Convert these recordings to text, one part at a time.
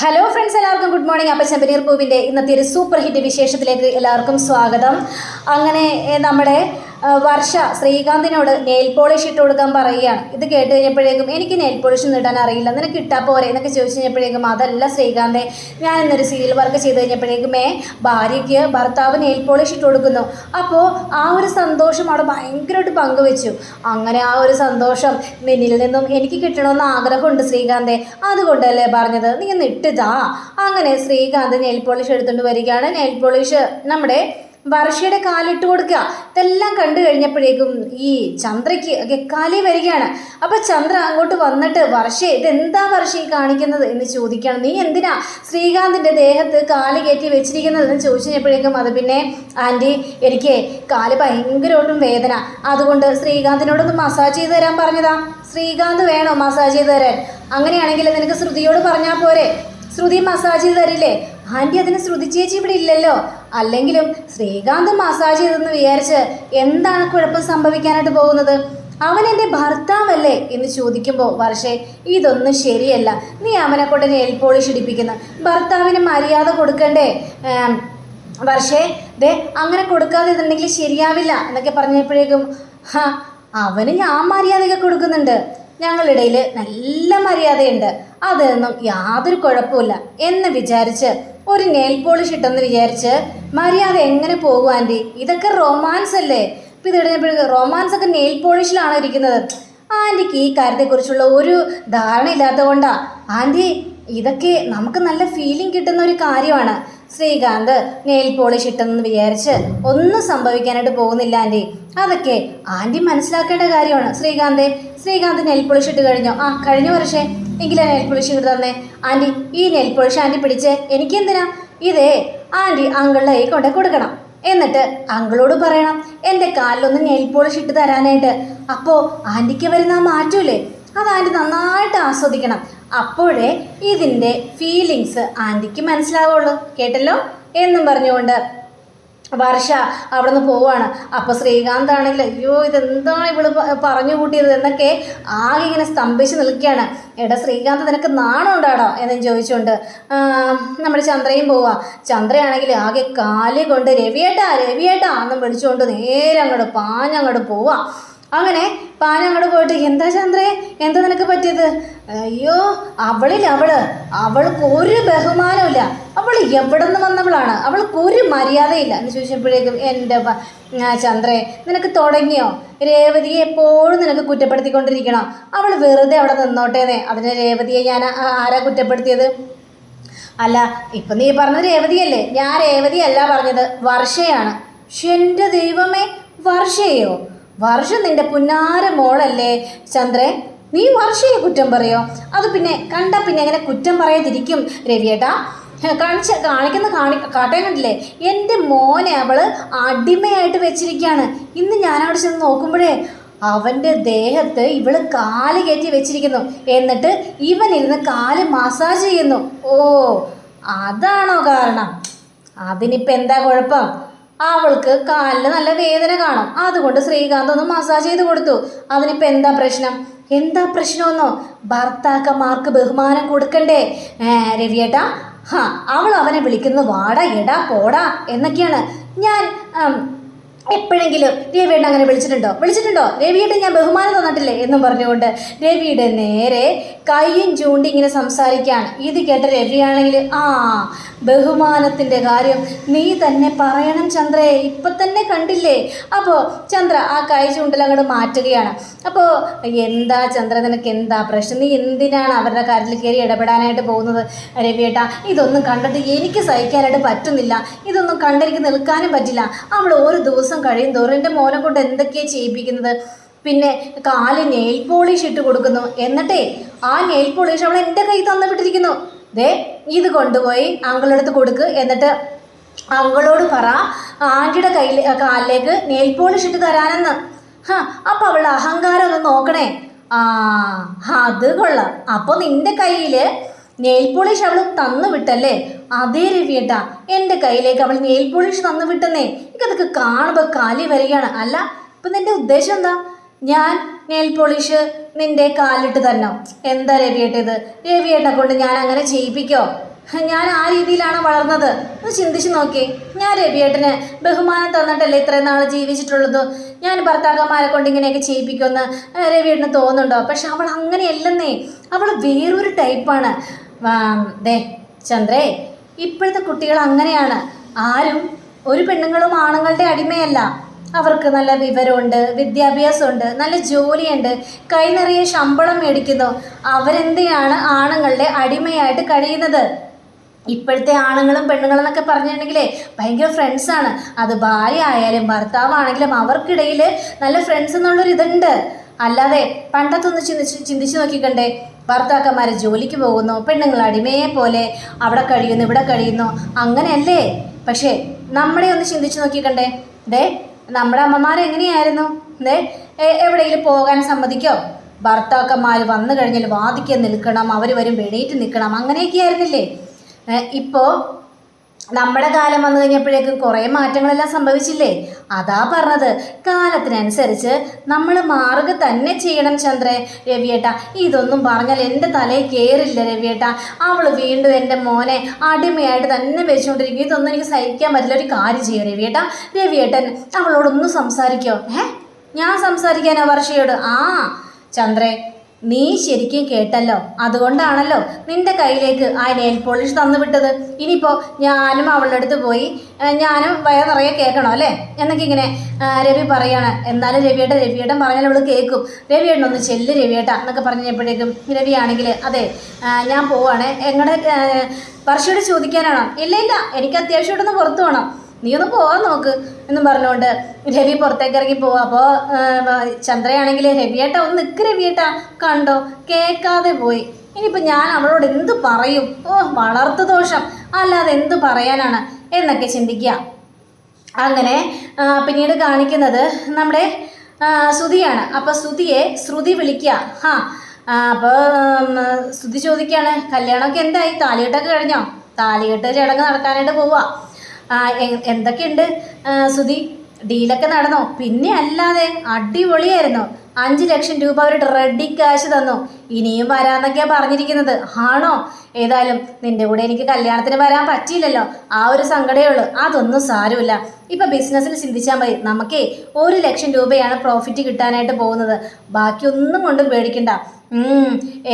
Hello friends എല്ലാവർക്കും good morning അപ്പം ചെമ്പനീർ പൂവിന്റെ ഇന്നത്തെ ഒരു സൂപ്പർ ഹിറ്റ് വിശേഷത്തിലേക്ക് എല്ലാവർക്കും സ്വാഗതം. അങ്ങനെ നമ്മുടെ വർഷ ശ്രീകാന്തിനോട് നെയിൽ പോളിഷ് ഇട്ട് കൊടുക്കാൻ പറയുകയാണ്. ഇത് കേട്ട് കഴിഞ്ഞപ്പോഴേക്കും എനിക്ക് നെയിൽ പോളിഷ് ഇടാൻ അറിയില്ല. നിനക്ക് ഇട്ടാൽ പോരെ എന്നൊക്കെ ചോദിച്ചു കഴിഞ്ഞപ്പോഴേക്കും അതല്ല ശ്രീകാന്തെ ഞാൻ ഇന്നൊരു സീരിയൽ വർക്ക് ചെയ്ത് കഴിഞ്ഞപ്പോഴേക്കുമേ ഭാര്യയ്ക്ക് ഭർത്താവ് നെയിൽ പോളിഷ് ഇട്ട് കൊടുക്കുന്നു. അപ്പോൾ ആ ഒരു സന്തോഷം അവിടെ ഭയങ്കരമായിട്ട് പങ്കുവെച്ചു. അങ്ങനെ ആ ഒരു സന്തോഷം നിന്നിൽ നിന്നും എനിക്ക് കിട്ടണമെന്ന് ആഗ്രഹമുണ്ട് ശ്രീകാന്തെ. അതുകൊണ്ടല്ലേ പറഞ്ഞത്? നീ ഒന്ന് അങ്ങനെ ശ്രീകാന്ത് നെയിൽ പോളിഷ് എടുത്തുകൊണ്ട് വരികയാണ്. നെയിൽ പോളിഷ് നമ്മുടെ വർഷയുടെ കാലിട്ട് കൊടുക്കുക. ഇതെല്ലാം കണ്ടു കഴിഞ്ഞപ്പോഴേക്കും ഈ ചന്ദ്രയ്ക്ക് ഒക്കെ കാലി വരികയാണ്. അപ്പോൾ ചന്ദ്ര അങ്ങോട്ട് വന്നിട്ട് വർഷേ ഇതെന്താ വർഷ ഈ കാണിക്കുന്നത്? എന്ന് ചോദിക്കണം നീ എന്തിനാ ശ്രീകാന്തിന്റെ ദേഹത്ത് കാൽ കയറ്റി വെച്ചിരിക്കുന്നത്? എന്ന് ചോദിച്ചു കഴിഞ്ഞപ്പോഴേക്കും അത് പിന്നെ ആന്റി എനിക്ക് കാൽ ഭയങ്കരമായിട്ടും വേദന. അതുകൊണ്ട് ശ്രീകാന്തിനോടൊന്ന് മസാജ് ചെയ്ത് തരാൻ പറഞ്ഞതാ. ശ്രീകാന്ത് വേണോ മസാജ് ചെയ്ത് തരാൻ? അങ്ങനെയാണെങ്കിൽ നിനക്ക് ശ്രുതിയോട് പറഞ്ഞാൽ പോരെ. ശ്രുതി മസാജ് ചെയ്ത് തരില്ലേ? ആന്റി അതിനെ ശ്രുതി ചേച്ചി ഇവിടെ ഇല്ലല്ലോ. അല്ലെങ്കിലും ശ്രീകാന്ത് മസാജ് ചെയ്തെന്ന് വിചാരിച്ച് എന്താണ് കുഴപ്പം സംഭവിക്കാനായിട്ട് പോകുന്നത്? അവൻ എന്റെ ഭർത്താവല്ലേ എന്ന് ചോദിക്കുമ്പോൾ വർഷേ ഇതൊന്നും ശരിയല്ല. നീ അവനെ കൊണ്ട് നെയിൽ പോളിഷ് ഇടിപ്പിക്കുന്നു. ഭർത്താവിന് മര്യാദ കൊടുക്കണ്ടേ? വർഷേ ദേ അങ്ങനെ കൊടുക്കാതെ ഇതുണ്ടെങ്കിൽ ശരിയാവില്ല എന്നൊക്കെ പറഞ്ഞപ്പോഴേക്കും ഹാ അവന് ഞാൻ മര്യാദയൊക്കെ കൊടുക്കുന്നുണ്ട്. ഞങ്ങളിടയിൽ നല്ല മര്യാദയുണ്ട്. അതൊന്നും യാതൊരു കുഴപ്പമില്ല എന്ന് വിചാരിച്ച് ഒരു നെയിൽ പോളിഷ് ഇട്ടെന്ന് വിചാരിച്ച് മര്യാദ എങ്ങനെ പോകും ഇതൊക്കെ റൊമാൻസ് അല്ലേ? ഇപ്പം ഇത് ഇടുന്നപ്പോഴേക്കും റൊമാൻസ് ഒക്കെ നെയിൽ പോളിഷിലാണ് ഇരിക്കുന്നത്? ആന്റിക്ക് ഈ കാര്യത്തെക്കുറിച്ചുള്ള ഒരു ധാരണ ഇല്ലാത്തത് കൊണ്ടാ. ആന്റി ഇതൊക്കെ നമുക്ക് നല്ല ഫീലിംഗ് കിട്ടുന്ന ഒരു കാര്യമാണ്. ശ്രീകാന്ത് നെയിൽ പോളിഷ് ഇട്ടെന്ന് വിചാരിച്ച് ഒന്നും സംഭവിക്കാനായിട്ട് പോകുന്നില്ല ആന്റി. അതൊക്കെ ആന്റി മനസ്സിലാക്കേണ്ട കാര്യമാണ്. ശ്രീകാന്തെ ശ്രീകാന്ത് നെയിൽ പോളിഷ് ഇട്ട് കഴിഞ്ഞോ? ആ കഴിഞ്ഞ വർഷേ എങ്കിലും നെയിൽ പോളിഷ് ഇട്ട് തന്നെ. ആന്റി ഈ നെയിൽ പോളിഷ് ആന്റി പിടിച്ച് എനിക്കെന്തിനാ? ഇതേ ആന്റി അങ്കിളുടെ കൈ കൊണ്ടേ കൊടുക്കണം. എന്നിട്ട് അങ്കിളോട് പറയണം എന്റെ കാലിലൊന്ന് നെയിൽ പോളിഷ് ഇട്ട് തരാനായിട്ട്. അപ്പോൾ ആന്റിക്ക് വരുന്ന ആ മാറ്റമില്ലേ? അത് ആന്റി നന്നായിട്ട് ആസ്വദിക്കണം. അപ്പോഴേ ഇതിന്റെ ഫീലിങ്സ് ആന്റിക്ക് മനസ്സിലാവുള്ളൂ. കേട്ടല്ലോ? എന്നും പറഞ്ഞുകൊണ്ട് വർഷ അവിടെ നിന്ന് പോവാണ്. അപ്പോൾ ശ്രീകാന്ത് ആണെങ്കിൽ അയ്യോ ഇതെന്താണ് ഇവൾ പറഞ്ഞു കൂട്ടിയത് എന്നൊക്കെ ആകെ ഇങ്ങനെ സ്തംഭിച്ച് നിൽക്കുകയാണ്. എടാ ശ്രീകാന്ത് നിനക്ക് നാണമുണ്ടാടോ എന്നും ചോദിച്ചുകൊണ്ട് നമ്മുടെ ചന്ദ്രയും പോവാ. ചന്ദ്രയാണെങ്കിൽ ആകെ കാലി കൊണ്ട് രവിയേട്ടാ രവിയേട്ടാ എന്നും വിളിച്ചുകൊണ്ട് നേരെ അങ്ങോട്ട് പാഞ്ഞങ്ങോട്ട് പോവാ. അങ്ങനെ പാഞ്ഞങ്ങോട്ട് പോയിട്ട് എന്താ ചന്ദ്രേ? എന്താ നിനക്ക് പറ്റിയത്? അയ്യോ അവളിൽ അവൾ. അവൾക്ക് ഒരു ബഹുമാനമില്ല അവൾ എവിടെ നിന്ന് വന്നവളാണ്? അവൾക്ക് ഒരു മര്യാദയില്ല. എന്ന് ചോദിച്ചപ്പോഴേക്കും എന്റെ ചന്ദ്രേ നിനക്ക് തുടങ്ങിയോ? രേവതിയെ എപ്പോഴും നിനക്ക് കുറ്റപ്പെടുത്തിക്കൊണ്ടിരിക്കണം. അവൾ വെറുതെ അവിടെ നിന്നോട്ടേനെ അതിന് രേവതിയെ ഞാൻ ആരാ കുറ്റപ്പെടുത്തിയത്? അല്ല ഇപ്പൊ നീ പറഞ്ഞത് രേവതിയല്ലേ? ഞാൻ രേവതി അല്ല പറഞ്ഞത് വർഷയാണ്. എന്റെ ദൈവമേ വർഷയോ? വർഷ നിന്റെ പുന്നാര മോളല്ലേ ചന്ദ്രൻ നീ വർഷയെ കുറ്റം പറയോ? അത് പിന്നെ കണ്ട പിന്നെ എങ്ങനെ കുറ്റം പറയാതിരിക്കും രവിയേട്ടാ? കാണിച്ച കാണിക്കുന്ന കാണി കാട്ടേ കണ്ടില്ലേ? എന്റെ മോനെ അവൾ അടിമയായിട്ട് വെച്ചിരിക്കുകയാണ് ഇന്ന് ഞാൻ അവിടെ ചെന്ന് നോക്കുമ്പോഴേ അവന്റെ ദേഹത്ത് ഇവൾ കാൽ കയറ്റി വെച്ചിരിക്കുന്നു. എന്നിട്ട് ഇവൻ ഇരുന്ന് കാൽ മസാജ് ചെയ്യുന്നു. ഓ അതാണോ കാരണം? അതിനിപ്പോൾ എന്താ കുഴപ്പം? അവൾക്ക് കാലിന് നല്ല വേദന കാണും. അതുകൊണ്ട് ശ്രീകാന്ത് ഒന്ന് മസാജ് ചെയ്ത് കൊടുത്തു. അതിനിപ്പോൾ എന്താ പ്രശ്നം? എന്താ പ്രശ്നമെന്നോ? ഭർത്താക്കന്മാർക്ക് ബഹുമാനം കൊടുക്കണ്ടേ? രവിയേട്ടാ ഹാ അവൾ അവനെ വിളിക്കുന്നത് വാടാ എടാ പോടാ എന്നൊക്കെയാണ്. ഞാൻ എപ്പോഴെങ്കിലും രവിയേട്ടൻ അങ്ങനെ വിളിച്ചിട്ടുണ്ടോ? വിളിച്ചിട്ടുണ്ടോ? രവിയേട്ടൻ ഞാൻ ബഹുമാനം തന്നിട്ടില്ലേ? എന്നും പറഞ്ഞുകൊണ്ട് രവിയുടെ നേരെ കൈയും ചൂണ്ടി ഇങ്ങനെ സംസാരിക്കുകയാണ് ഇത് കേട്ട രവിയാണെങ്കിൽ ആ ബഹുമാനത്തിന്റെ കാര്യം നീ തന്നെ പറയണം ചന്ദ്രയെ ഇപ്പം തന്നെ കണ്ടില്ലേ? അപ്പോൾ ചന്ദ്ര ആ കൈ ചൂണ്ടൽ അങ്ങോട്ട് മാറ്റുകയാണ്. അപ്പോൾ എന്താ ചന്ദ്ര നിനക്ക് എന്താ പ്രശ്നം? നീ എന്തിനാണ് അവരുടെ കാര്യത്തിൽ കയറി ഇടപെടാനായിട്ട് പോകുന്നത്? രവിയേട്ടാ ഇതൊന്നും കണ്ടിട്ട് എനിക്ക് സഹിക്കാനായിട്ട് പറ്റുന്നില്ല. ഇതൊന്നും കണ്ടെനിക്ക് നിൽക്കാനും പറ്റില്ല. അവൾ ഒരു ദിവസം കഴിയും തോറും എന്റെ മോനെ കൊണ്ട് എന്തൊക്കെയാണ് ചെയ്യിപ്പിക്കുന്നത്? പിന്നെ കാൽ നെയിൽ പോളിഷ് ഇട്ട് കൊടുക്കുന്നു. എന്നിട്ടേ ആ നെയിൽ പോളിഷ് അവൾ എന്റെ കൈ തന്നു വിട്ടിരിക്കുന്നു ദേ ഇത് കൊണ്ടുപോയി അങ്കിളെടുത്ത് കൊടുക്ക്. എന്നിട്ട് അങ്കിളോട് പറ ആന്റിയുടെ കയ്യിൽ കാലിലേക്ക് നെയിൽ പോളിഷ് ഇട്ട് തരാനെന്ന്. ഹാ അപ്പം അവളുടെ അഹങ്കാരം ഒന്ന് നോക്കണേ. ആ അത് കൊള്ളാം. അപ്പോൾ നിന്റെ കയ്യിൽ നെയിൽ പോളിഷ് അവൾ തന്നു വിട്ടല്ലേ അതേ രവിയേട്ടാ എന്റെ കയ്യിലേക്ക് അവൾ നെയിൽ പോളിഷ് തന്നു വിട്ടെന്നേ എനിക്കതൊക്കെ കാണുമ്പോൾ കാലി വരികയാണ്. അല്ല ഇപ്പം നിന്റെ ഉദ്ദേശം എന്താ? ഞാൻ നെയിൽ പോളിഷ് നിന്റെ കാലിട്ട് തന്നോ എന്താ രവിയേട്ട ഇത് രവിയേട്ടനെ കൊണ്ട് ഞാൻ അങ്ങനെ ചെയ്യിപ്പിക്കോ? ഞാൻ ആ രീതിയിലാണ് വളർന്നത്. ഒന്ന് ചിന്തിച്ചു നോക്കി ഞാൻ രവിയേട്ടന് ബഹുമാനം തന്നിട്ടല്ലേ ഇത്രയും നാൾ ജീവിച്ചിട്ടുള്ളത്? ഞാൻ ഭർത്താക്കന്മാരെ കൊണ്ട് ഇങ്ങനെയൊക്കെ ചെയ്യിപ്പിക്കുമെന്ന് രവിയേട്ടന് തോന്നുന്നുണ്ടോ? പക്ഷെ അവൾ അങ്ങനെയല്ലെന്നേ. അവൾ വേറൊരു ടൈപ്പാണ്. ദേ ചന്ദ്രേ ഇപ്പോഴത്തെ കുട്ടികൾ അങ്ങനെയാണ്. ആരും ഒരു പെണ്ണുങ്ങളും ആണുങ്ങളുടെ അടിമയല്ല. അവർക്ക് നല്ല വിവരമുണ്ട് വിദ്യാഭ്യാസമുണ്ട് നല്ല ജോലിയുണ്ട്. കൈ നിറയെ ശമ്പളം മേടിക്കുന്നു. അവരെന്തിനാണ് ആണുങ്ങളുടെ അടിമയായിട്ട് കഴിയുന്നത്? ഇപ്പോഴത്തെ ആണുങ്ങളും പെണ്ണുങ്ങളും എന്നൊക്കെ പറഞ്ഞിട്ടുണ്ടെങ്കിലേ ഭയങ്കര ഫ്രണ്ട്സാണ് അത് ഭാര്യ ആയാലും ഭർത്താവാണെങ്കിലും അവർക്കിടയിൽ നല്ല ഫ്രണ്ട്സ് എന്നുള്ളൊരു ഇതുണ്ട്. അല്ലാതെ പണ്ടത്തൊന്ന് ചിന്തിച്ച് ചിന്തിച്ച് നോക്കിക്കണ്ടേ ഭർത്താക്കന്മാർ ജോലിക്ക് പോകുന്നു പെണ്ണുങ്ങൾ അടിമയെ പോലെ അവിടെ കഴിയുന്നു ഇവിടെ കഴിയുന്നു അങ്ങനെയല്ലേ? പക്ഷേ നമ്മളെ ഒന്ന് ചിന്തിച്ച് നോക്കിക്കണ്ടേ. ദേ നമ്മുടെ അമ്മമാർ എങ്ങനെയായിരുന്നു? എവിടെയെങ്കിലും പോകാൻ സമ്മതിക്കോ? ഭർത്താക്കന്മാർ വന്നു കഴിഞ്ഞാൽ വാദിക്കാൻ നിൽക്കണം അവർ വരും വെടിയിട്ട് നിൽക്കണം അങ്ങനെയൊക്കെ ആയിരുന്നില്ലേ? ഇപ്പോൾ നമ്മുടെ കാലം വന്നു കഴിഞ്ഞപ്പോഴേക്കും കുറേ മാറ്റങ്ങളെല്ലാം സംഭവിച്ചില്ലേ? അതാ പറഞ്ഞത്. കാലത്തിനനുസരിച്ച് നമ്മൾ മാറുക തന്നെ ചെയ്യണം ചന്ദ്രേ. രവിയേട്ട ഇതൊന്നും പറഞ്ഞാൽ എന്റെ തലയിൽ കയറില്ല രവിയേട്ട. അവൾ വീണ്ടും എന്റെ മോനെ അടിമയായിട്ട് തന്നെ വെച്ചുകൊണ്ടിരിക്കും. ഇതൊന്നും എനിക്ക് സഹിക്കാൻ പറ്റില്ല. ഒരു കാര്യം ചെയ്യും രവിയേട്ട. രവിയേട്ടൻ അവളോടൊന്നും സംസാരിക്കോ. ഏ? ഞാൻ സംസാരിക്കാനോ വർഷയോട്. ആ ചന്ദ്രേ നീ ശരിക്കും കേട്ടല്ലോ. അതുകൊണ്ടാണല്ലോ നിന്റെ കയ്യിലേക്ക് ആ നെയിൽ പോളിഷ് തന്നു വിട്ടത് ഇനിയിപ്പോൾ ഞാനും അവളുടെ അടുത്ത് പോയി ഞാനും വയറ് നിറയെ കേൾക്കണോ അല്ലേ? എന്നൊക്കെ ഇങ്ങനെ രവി പറയാണ്. എന്നാലും രവിയേട്ടൻ രവിയേട്ടൻ പറഞ്ഞാൽ അവൾ കേൾക്കും. രവിയേട്ടൻ ഒന്ന് ചെല്ല് രവിയേട്ട എന്നൊക്കെ പറഞ്ഞപ്പോഴേക്കും രവിയാണെങ്കിൽ അതെ ഞാൻ പോവാണ്. എങ്ങടെ വർഷയോട് ചോദിക്കാനാണോ? ഇല്ല ഇല്ല എനിക്ക് അത്യാവശ്യമായിട്ടൊന്ന് പുറത്തു പോകണം നീ ഒന്ന് പോകാൻ നോക്ക് എന്നും പറഞ്ഞുകൊണ്ട് രവി പുറത്തേക്ക് ഇറങ്ങി പോവാ. അപ്പോൾ ചന്ദ്രയാണെങ്കിൽ രവിയേട്ട ഒന്ന് നിൽക്ക് രവിയേട്ട. കണ്ടോ? കേൾക്കാതെ പോയി. ഇനിയിപ്പോൾ ഞാൻ അവളോട് എന്ത് പറയും? ഓ വളർത്തു ദോഷം. അല്ലാതെ എന്ത് പറയാനാണ്? എന്നൊക്കെ ചിന്തിക്കുക അങ്ങനെ പിന്നീട് കാണിക്കുന്നത് നമ്മുടെ ശ്രുതിയാണ്. അപ്പോൾ ശ്രുതിയെ ശ്രുതി വിളിക്കുക ഹാ അപ്പോൾ ശ്രുതി ചോദിക്കുകയാണ് കല്യാണമൊക്കെ എന്തായി? താലികെട്ടൊക്കെ കഴിഞ്ഞോ? താലികെട്ട് ചടങ്ങ് നടക്കാനായിട്ട് പോവുക എന്തൊക്കെയുണ്ട്? സുധി ഡീലൊക്കെ നടന്നോ? പിന്നെ അല്ലാതെ അടിപൊളിയായിരുന്നു. അഞ്ച് ലക്ഷം രൂപ അവർ റെഡി ക്യാഷ് തന്നു. ഇനിയും വരാന്നൊക്കെയാ പറഞ്ഞിരിക്കുന്നത്. ആണോ? ഏതായാലും നിന്റെ കൂടെ എനിക്ക് കല്യാണത്തിന് വരാൻ പറ്റിയില്ലല്ലോ. ആ ഒരു സങ്കടമേ ഉള്ളൂ. അതൊന്നും സാരമില്ല. ഇപ്പൊ ബിസിനസ്സിൽ ചിന്തിച്ചാൽ മതി. നമുക്കേ ഒരു ലക്ഷം രൂപയാണ് പ്രോഫിറ്റ് കിട്ടാനായിട്ട് പോകുന്നത്. ബാക്കിയൊന്നും കൊണ്ടും പേടിക്കണ്ട.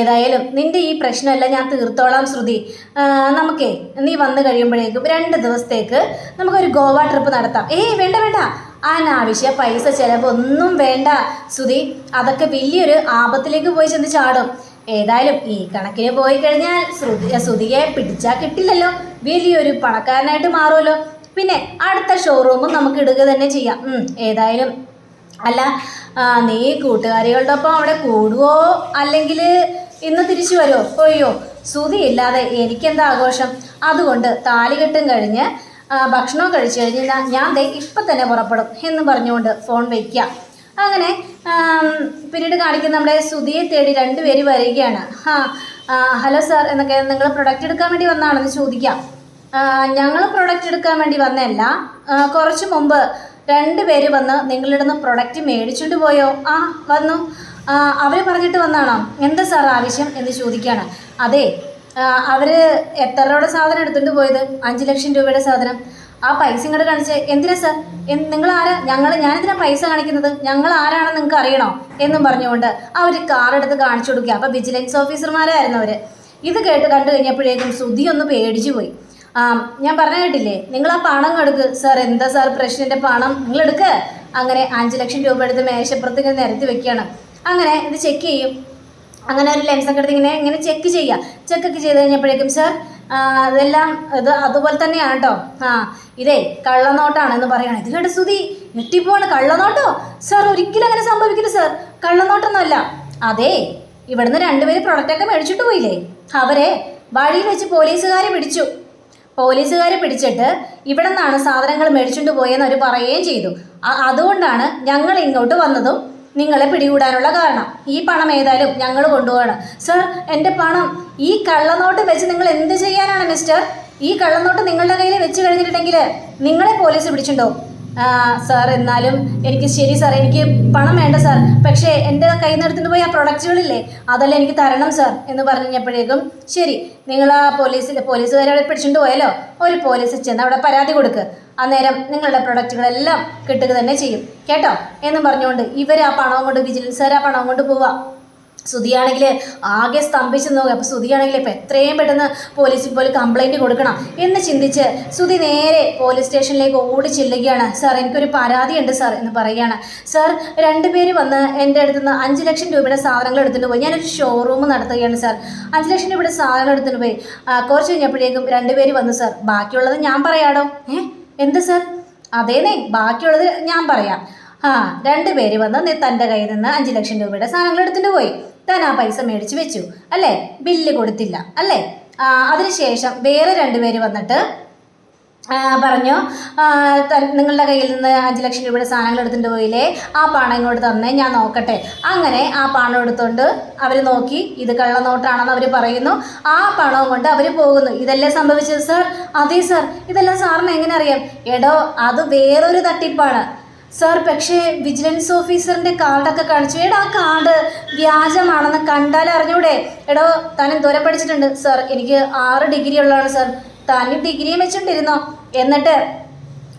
ഏതായാലും നിന്റെ ഈ പ്രശ്നമല്ല ഞാൻ തീർത്തോളാം ശ്രുതി. നമുക്കേ നീ വന്നു കഴിയുമ്പോഴേക്കും രണ്ട് ദിവസത്തേക്ക് നമുക്കൊരു ഗോവ ട്രിപ്പ് നടത്താം. ഏയ് വേണ്ട വേണ്ട. അനാവശ്യ പൈസ ചിലവൊന്നും വേണ്ട ശ്രുതി. അതൊക്കെ വലിയൊരു ആപത്തിലേക്ക് പോയി ചെന്ന് ചാടും. ഏതായാലും ഈ കണക്കിന് പോയി കഴിഞ്ഞാൽ ശ്രുതി ശ്രുതിയെ പിടിച്ചാൽ കിട്ടില്ലല്ലോ. വലിയൊരു പണക്കാരനായിട്ട് മാറുമല്ലോ. പിന്നെ അടുത്ത ഷോറൂമും നമുക്ക് ഇടുക തന്നെ ചെയ്യാം. ഏതായാലും അല്ല നീ കൂട്ടുകാരികളുടെ ഒപ്പം അവിടെ കൂടുവോ? അല്ലെങ്കിൽ ഇന്ന് തിരിച്ചു വരുമോ പോയോ സുതി ഇല്ലാതെ എനിക്കെന്താ ആഘോഷം? അതുകൊണ്ട് താലികെട്ടും കഴിഞ്ഞ് ഭക്ഷണവും ഭക്ഷണം കഴിച്ചു കഴിഞ്ഞ് ഞാൻ ദേ ഇപ്പം തന്നെ പുറപ്പെടും എന്ന് പറഞ്ഞുകൊണ്ട് ഫോൺ വയ്ക്കുക. അങ്ങനെ പിന്നീട് കാണിക്കുന്ന നമ്മുടെ സുധിയെ തേടി രണ്ടുപേര് വരികയാണ്. ആ ഹലോ സാർ എന്നൊക്കെ നിങ്ങൾ പ്രൊഡക്റ്റ് എടുക്കാൻ വേണ്ടി വന്നാണെന്ന് ചോദിക്കാം. ഞങ്ങൾ പ്രൊഡക്റ്റ് എടുക്കാൻ വേണ്ടി വന്നതല്ല. കുറച്ച് മുമ്പ് രണ്ട് പേര് വന്ന് നിങ്ങളുടെ നിന്ന് പ്രൊഡക്റ്റ് മേടിച്ചുകൊണ്ട് പോയോ? ആ വന്നു. അവർ പറഞ്ഞിട്ട് വന്നാണോ? എന്താ സാർ ആവശ്യം എന്ന് ചോദിക്കുകയാണ് അതെ അവർ എത്ര രൂപയുടെ സാധനം എടുത്തിട്ട് പോയത്? അഞ്ച് ലക്ഷം രൂപയുടെ സാധനം. ആ പൈസ ഇങ്ങോട്ട് കാണിച്ച്. എന്തിനാ സാർ? നിങ്ങൾ ആരാ ഞങ്ങൾ ഞാനെന്തിനാ പൈസ കാണിക്കുന്നത്? ഞങ്ങൾ ആരാണെന്ന് നിങ്ങൾക്ക് അറിയണോ? എന്നും പറഞ്ഞുകൊണ്ട് അവർ കാർ എടുത്ത് കാണിച്ചു കൊടുക്കുക. അപ്പോൾ വിജിലൻസ് ഓഫീസർമാരായിരുന്നു അവർ ഇത് കേട്ട് കണ്ടു കഴിഞ്ഞപ്പോഴേക്കും ശ്രുതി ഒന്ന് പേടിച്ചു പോയി. ആ ഞാൻ പറഞ്ഞ കേട്ടില്ലേ? നിങ്ങൾ ആ പണം എടുക്ക് സാർ എന്താ സാർ പ്രശ്നന്റെ പണം? നിങ്ങൾ എടുക്ക്. അങ്ങനെ അഞ്ച് ലക്ഷം രൂപ എടുത്ത് മേശപ്പുറത്ത് ഇങ്ങനെ നിരത്തി വെക്കുകയാണ് അങ്ങനെ ഇത് ചെക്ക് ചെയ്യും. അങ്ങനെ ഒരു ലെൻസ് ഒക്കെ എടുത്ത് ഇങ്ങനെ ഇങ്ങനെ ചെക്ക് ചെയ്യുക ചെക്കൊക്കെ ചെയ്ത് കഴിഞ്ഞപ്പോഴേക്കും സാർ അതെല്ലാം ഇത് അതുപോലെ തന്നെയാണ് കേട്ടോ ആ ഇതേ കള്ളനോട്ടാണ് എന്ന് പറയണം. ഇത് കേട്ട് സ്തുതി ഞെട്ടിപ്പോണ് കള്ളനോട്ടോ? സാർ ഒരിക്കലും അങ്ങനെ സംഭവിക്കില്ല സാർ കള്ളനോട്ടൊന്നുമല്ല. അതെ ഇവിടുന്ന് രണ്ടുപേര് പ്രൊഡക്റ്റൊക്കെ മേടിച്ചിട്ട് പോയില്ലേ? അവരെ വഴിയിൽ വെച്ച് പോലീസുകാരെ പിടിച്ചു. പോലീസുകാരെ പിടിച്ചിട്ട് ഇവിടെ നിന്നാണ് സാധനങ്ങൾ മേടിച്ചുകൊണ്ട് പോയെന്ന് അവർ പറയുകയും ചെയ്തു. അതുകൊണ്ടാണ് ഞങ്ങൾ ഇങ്ങോട്ട് വന്നതും നിങ്ങളെ പിടികൂടാനുള്ള കാരണം. ഈ പണം ഏതായാലും ഞങ്ങൾ കൊണ്ടുപോകണം. സർ എന്റെ പണം ഈ കള്ളനോട്ട് വെച്ച് നിങ്ങൾ എന്ത് ചെയ്യാനാണ് മിസ്റ്റർ? ഈ കള്ളനോട്ട് നിങ്ങളുടെ കയ്യിൽ വെച്ച് കഴിഞ്ഞിട്ടുണ്ടെങ്കിൽ നിങ്ങളെ പോലീസ് പിടിച്ചിട്ടുണ്ടോ? സാർ എന്നാലും എനിക്ക് ശരി സാർ എനിക്ക് പണം വേണ്ട സാർ പക്ഷേ എന്റെ കയ്യിൽ നിന്ന് പോയി ആ പ്രൊഡക്റ്റുകളില്ലേ അതെല്ലാം എനിക്ക് തരണം സാർ എന്ന് പറഞ്ഞു കഴിഞ്ഞപ്പോഴേക്കും ശരി നിങ്ങൾ ആ പോലീസിൽ പോലീസുകാരെ അവിടെ പിടിച്ചുകൊണ്ട് പോയല്ലോ ഒരു പോലീസിൽ ചെന്ന് അവിടെ പരാതി കൊടുക്ക്. അന്നേരം നിങ്ങളുടെ പ്രൊഡക്റ്റുകളെല്ലാം കിട്ടുക തന്നെ ചെയ്യും. കേട്ടോ? എന്ന് പറഞ്ഞുകൊണ്ട് ഇവർ ആ പണവും കൊണ്ട് വിജിലൻസുകാർ ആ പണവും കൊണ്ട് പോവാം. സുധിയാണെങ്കിൽ ആകെ സ്തംഭിച്ചു നോക്കുക അപ്പോൾ ശ്രുതിയാണെങ്കിൽ ഇപ്പം എത്രയും പെട്ടെന്ന് പോലീസിൽ പോയി കംപ്ലൈന്റ് കൊടുക്കണം എന്ന് ചിന്തിച്ച് ശ്രുതി നേരെ പോലീസ് സ്റ്റേഷനിലേക്ക് ഓടി ചെല്ലുകയാണ്. സാർ എനിക്കൊരു പരാതിയുണ്ട് സാർ എന്ന് പറയുകയാണ്. സാർ രണ്ടുപേര് വന്ന് എന്റെ അടുത്ത് നിന്ന് അഞ്ച് ലക്ഷം രൂപയുടെ സാധനങ്ങൾ എടുത്തിട്ട് പോയി. ഞാനൊരു ഷോറൂം നടത്തുകയാണ് സാർ അഞ്ച് ലക്ഷം രൂപയുടെ സാധനങ്ങൾ എടുത്തിട്ട് പോയി. കുറച്ച് കഴിഞ്ഞപ്പോഴേക്കും രണ്ടുപേര് വന്നു സാർ ബാക്കിയുള്ളത് ഞാൻ പറയാടോ? ഏ? എന്ത് സാർ അതേന്നേ ബാക്കിയുള്ളത് ഞാൻ പറയാം. ആ രണ്ട് പേര് വന്ന് തന്റെ കയ്യിൽ നിന്ന് അഞ്ച് ലക്ഷം രൂപയുടെ സാധനങ്ങൾ എടുത്തിട്ട് പോയി. താൻ ആ പൈസ മേടിച്ച് വെച്ചു അല്ലേ? ബില്ല് കൊടുത്തില്ല അല്ലേ? അതിനുശേഷം വേറെ രണ്ടുപേര് വന്നിട്ട് പറഞ്ഞു നിങ്ങളുടെ കയ്യിൽ നിന്ന് അഞ്ച് ലക്ഷം രൂപയുടെ സാധനങ്ങൾ എടുത്തിട്ട് പോയില്ലേ? ആ പണം ഇങ്ങോട്ട് തന്നേ ഞാൻ നോക്കട്ടെ. അങ്ങനെ ആ പണം എടുത്തുകൊണ്ട് അവർ നോക്കി ഇത് കള്ളനോട്ടാണെന്ന് അവർ പറയുന്നു. ആ പണവും കൊണ്ട് അവർ പോകുന്നു. ഇതല്ലേ സംഭവിച്ചത് സാർ അതെ സാർ ഇതെല്ലാം സാറിന് എങ്ങനെ അറിയാം? എടോ അത് വേറൊരു തട്ടിപ്പാണ്. സാർ പക്ഷേ വിജിലൻസ് ഓഫീസറിന്റെ കാർഡൊക്കെ കാണിച്ചു. എടാ ആ കാർഡ് വ്യാജമാണെന്ന് കണ്ടാൽ അറിഞ്ഞൂടെ. എടോ താൻ ദൂരം പഠിച്ചിട്ടുണ്ട്. സാർ എനിക്ക് ആറ് ഡിഗ്രി ഉള്ളതാണ് സാർ താനും ഡിഗ്രിയും വെച്ചിട്ടിരുന്നോ എന്നിട്ട്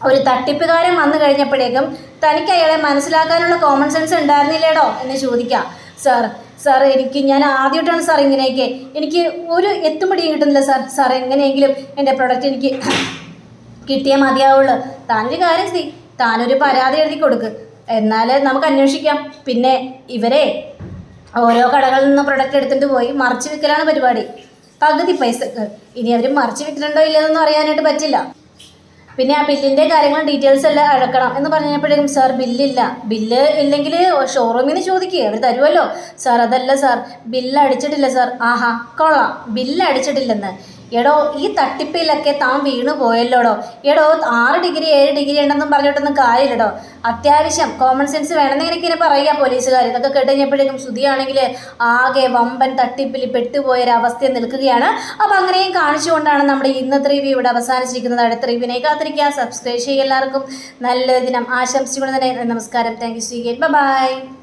ഒരു തട്ടിപ്പുകാരൻ വന്നു കഴിഞ്ഞപ്പോഴേക്കും തനിക്ക് അയാളെ മനസ്സിലാക്കാനുള്ള കോമൺ സെൻസ് ഉണ്ടായിരുന്നില്ലേടോ എന്ന് ചോദിക്കാം. സാർ സാർ എനിക്ക് ഞാൻ ആദ്യമായിട്ടാണ് സാർ ഇങ്ങനെയൊക്കെ. എനിക്ക് ഒരു എത്തുമ്പടിയും കിട്ടുന്നില്ല സാർ സാർ എങ്ങനെയെങ്കിലും എന്റെ പ്രൊഡക്റ്റ് എനിക്ക് കിട്ടിയാൽ മതിയാവുള്ളൂ. താനൊരു കാര്യം താനൊരു പരാതി എഴുതി കൊടുക്ക്. എന്നാൽ നമുക്ക് അന്വേഷിക്കാം. പിന്നെ ഇവരെ ഓരോ കടകളിൽ നിന്ന് പ്രൊഡക്റ്റ് എടുത്തിട്ട് പോയി മറിച്ച് വിൽക്കലാണ് പരിപാടി. പകുതി പൈസക്ക്. ഇനി അവർ മറിച്ച് വിൽക്കുന്നുണ്ടോ ഇല്ലയെന്നൊന്നും അറിയാനായിട്ട് പറ്റില്ല. പിന്നെ ആ ബില്ലിന്റെ കാര്യങ്ങൾ ഡീറ്റെയിൽസ് എല്ലാം അഴക്കണം എന്ന് പറഞ്ഞപ്പോഴേക്കും സാർ ബില്ലില്ല. ബില്ല് ഇല്ലെങ്കിൽ ഷോറൂമിൽ നിന്ന് ചോദിക്കുക അവർ തരുമല്ലോ സാർ അതല്ല സാർ. ബില്ല് അടിച്ചിട്ടില്ല സാർ. ആഹാ കൊള്ളാം. ബില്ല് അടിച്ചിട്ടില്ലെന്ന്. എടോ ഈ തട്ടിപ്പിലൊക്കെ താൻ വീണു പോയല്ലോടോ? എടോ ആറ് ഡിഗ്രി ഏഴ് ഡിഗ്രി ഉണ്ടെന്നും പറഞ്ഞിട്ടൊന്നും കാര്യമില്ലടോ. അത്യാവശ്യം കോമൺ സെൻസ് വേണമെന്ന് ഇങ്ങനെ പറയുക പോലീസുകാർ. ഇതൊക്കെ കേട്ട് കഴിഞ്ഞപ്പോഴേക്കും ശ്രുതിയാണെങ്കിൽ ആകെ വമ്പൻ തട്ടിപ്പിൽ പെട്ടുപോയൊരവസ്ഥയിൽ നിൽക്കുകയാണ്. അപ്പോൾ അങ്ങനെയും കാണിച്ചുകൊണ്ടാണ് നമ്മുടെ ഇന്നത്തെ റിവ്യൂ ഇവിടെ അവസാനിച്ചിരിക്കുന്നത്. അടുത്ത റിവ്യൂവിനെ കാത്തിരിക്കുക സബ്സ്ക്രൈബ് ചെയ്യുക എല്ലാവർക്കും. നല്ല ദിനം. ആശംസിച്ചുകൊണ്ട് തന്നെ നമസ്കാരം. താങ്ക് യു സ്വീകരി ബൈ